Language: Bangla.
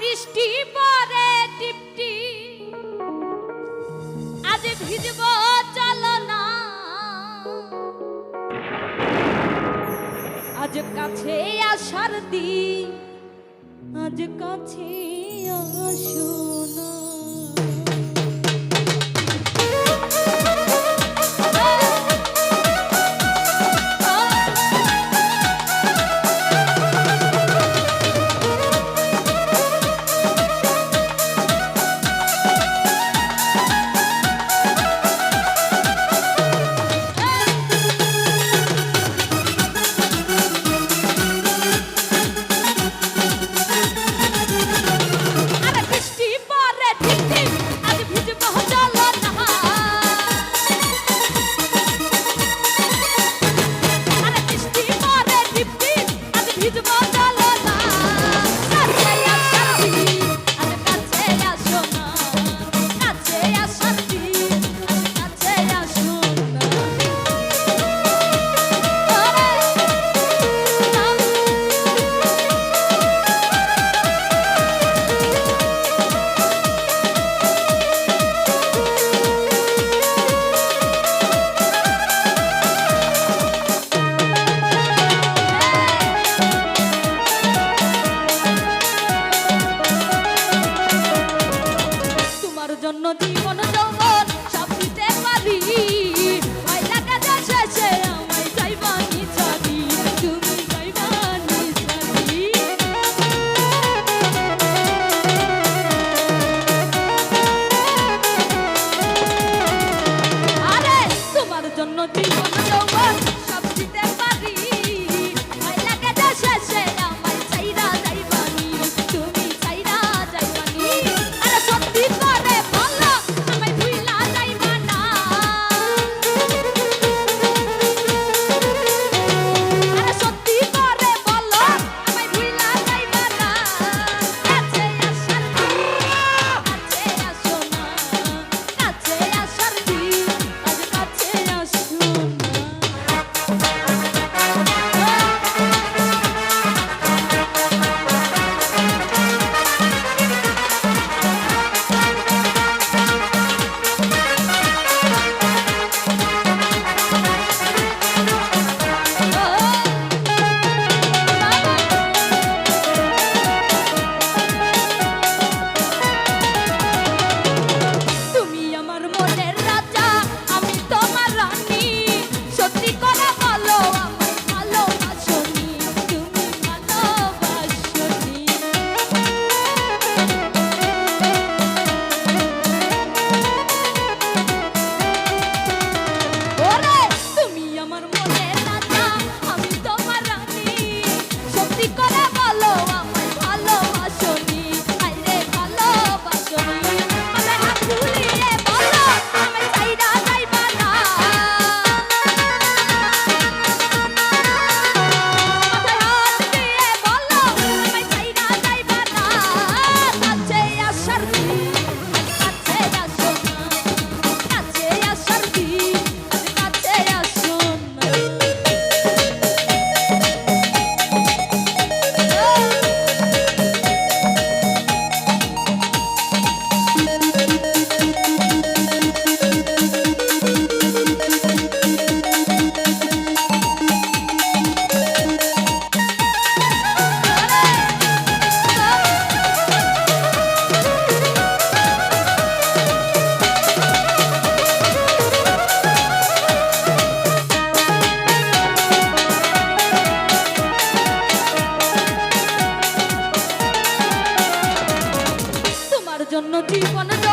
বৃষ্টি পরে টিপটি। আজ ভিজব চলো না আজ কাছে আসার দি আজ কাছে আসো জন্য জীবন যৌবন সব দিতে পারি। জন্য জীবন